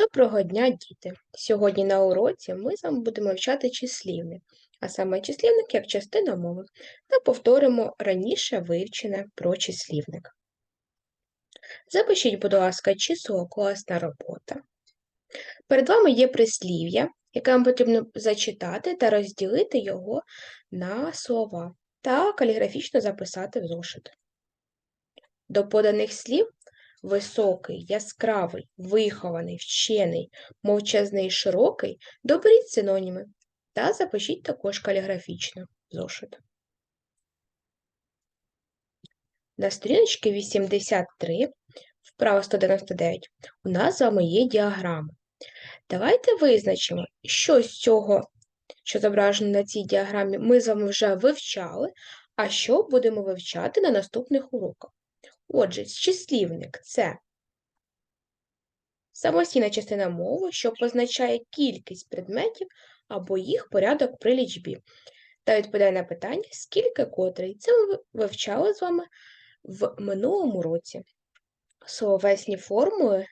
Доброго дня, діти! Сьогодні на уроці ми з вами будемо вивчати числівник, а саме числівник як частина мови, та повторимо раніше вивчене про числівник. Запишіть, будь ласка, число класна робота. Перед вами є прислів'я, яке вам потрібно зачитати та розділити його на слова та каліграфічно записати в зошит. До поданих слів високий, яскравий, вихований, вчений, мовчазний, широкий, доберіть синоніми та запишіть також каліграфічно зошит. На сторіночці 83, вправо 199, у нас з вами є діаграма. Давайте визначимо, що з цього, що зображено на цій діаграмі, ми з вами вже вивчали, а що будемо вивчати на наступних уроках. Отже, числівник це самостійна частина мови, що позначає кількість предметів або їх порядок при лічбі, та відповідає на питання, скільки котрий. Це ми вивчали з вами в минулому році. Словесні формули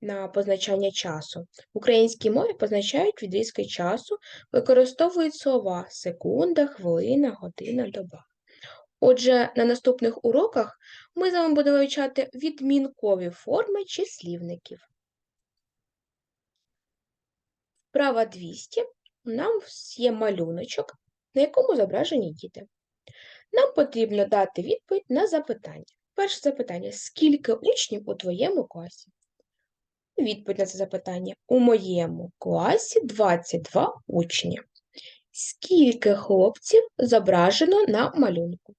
на позначання часу. В українській мові позначають відрізки часу, використовують слова секунда, хвилина, година, доба. Отже, на наступних уроках ми з вами будемо вивчати відмінкові форми числівників. Вправа 200 у нас є малюночок, на якому зображені діти. Нам потрібно дати відповідь на запитання. Перше запитання: скільки учнів у твоєму класі? Відповідь на це запитання: у моєму класі 22 учні. Скільки хлопців зображено на малюнку?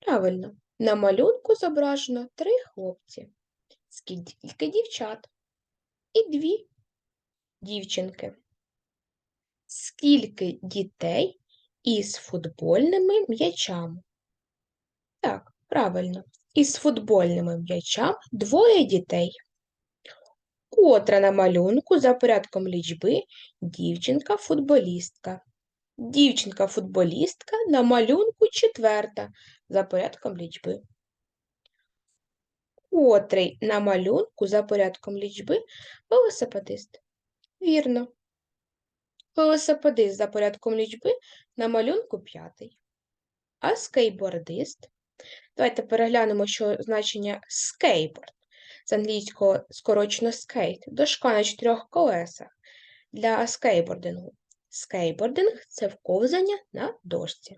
Правильно, на малюнку зображено три хлопці, скільки дівчат і дві дівчинки. Скільки дітей із футбольними м'ячами? Так, правильно, із футбольними м'ячами двоє дітей. Котра на малюнку за порядком лічби дівчинка-футболістка. Дівчинка-футболістка на малюнку четверта за порядком лічби. Котрий на малюнку за порядком лічби велосипедист. Вірно. Велосипедист за порядком лічби на малюнку п'ятий. А скейбордист. Давайте переглянемо, що значення скейборд. З англійського скорочено скейт, дошка на чотирьох колесах для скейбордингу. Скейбординг це вковзання на дошці.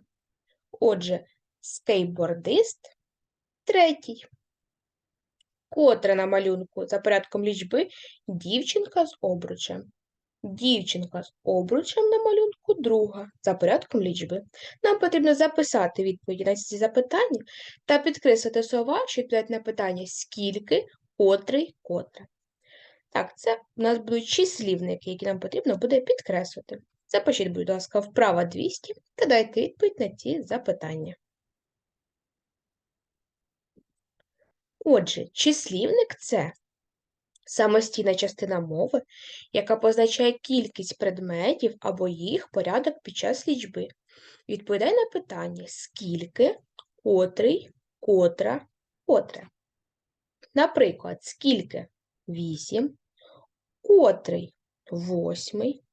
Отже, скейбордист третій. Котра на малюнку за порядком лічби дівчинка з обручем. Дівчинка з обручем на малюнку друга за порядком лічби. Нам потрібно записати відповіді на ці запитання та підкреслити слова, що відповідають на питання скільки, котрий, котре. Так, це у нас будуть числівники, які нам потрібно буде підкреслити. Запишіть, будь ласка, вправа 200 та дайте відповідь на ці запитання. Отже, числівник це самостійна частина мови, яка позначає кількість предметів або їх порядок під час лічби. Відповідає на питання скільки, котрий, котра, котре. Наприклад, скільки вісім, котрий восьмий,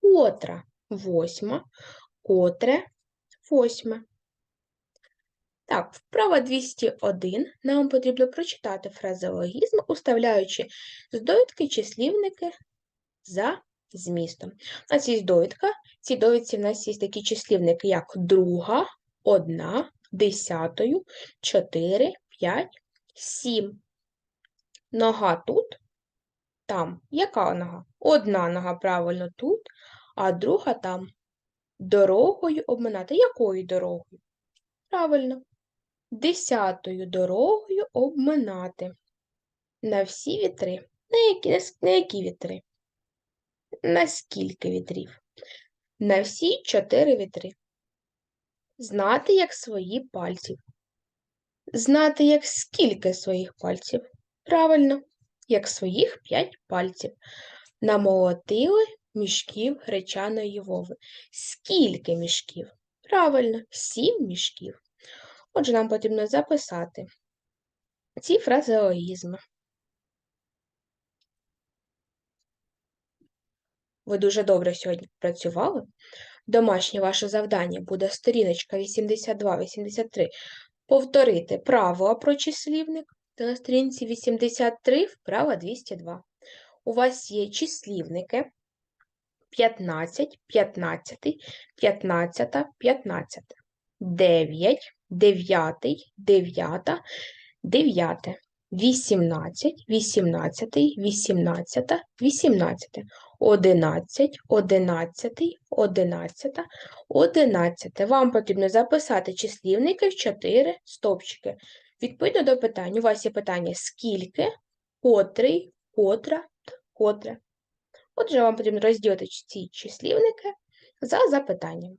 котра восьма, котре восьме. Так, вправа 201 нам потрібно прочитати фразеологізм, уставляючи з довідки числівники за змістом. У нас є довідка. Цій довідці в нас є такі числівники, як друга, одна, десятою, чотири, п'ять, сім. Нога тут, там. Яка нога? Одна нога правильно тут, а друга там. Дорогою обминати. Якою дорогою? Правильно. Десятою дорогою обминати. На всі вітри. На які, на які вітри? На скільки вітрів? На всі чотири вітри. Знати, як свої пальці. Знати, як скільки своїх пальців. Правильно, як своїх п'ять пальців. Намолотили мішків гречаної вови. Скільки мішків? Правильно, сім мішків. Отже, нам потрібно записати ці фразеологізми. Ви дуже добре сьогодні працювали. Домашнє ваше завдання буде сторіночка 82-83 повторити право про числівник та на сторінці 83 вправа 202. У вас є числівники 15, 15, 15, 15, 9, 9, 9, 9, 18, 18, 18, 18, 11, 11, 11, 11. Вам потрібно записати числівники в 4 стовпчики. Відповідно до питань, у вас є питання скільки, котрий, котра, котре. Отже, вам потрібно розділити ці числівники за запитанням.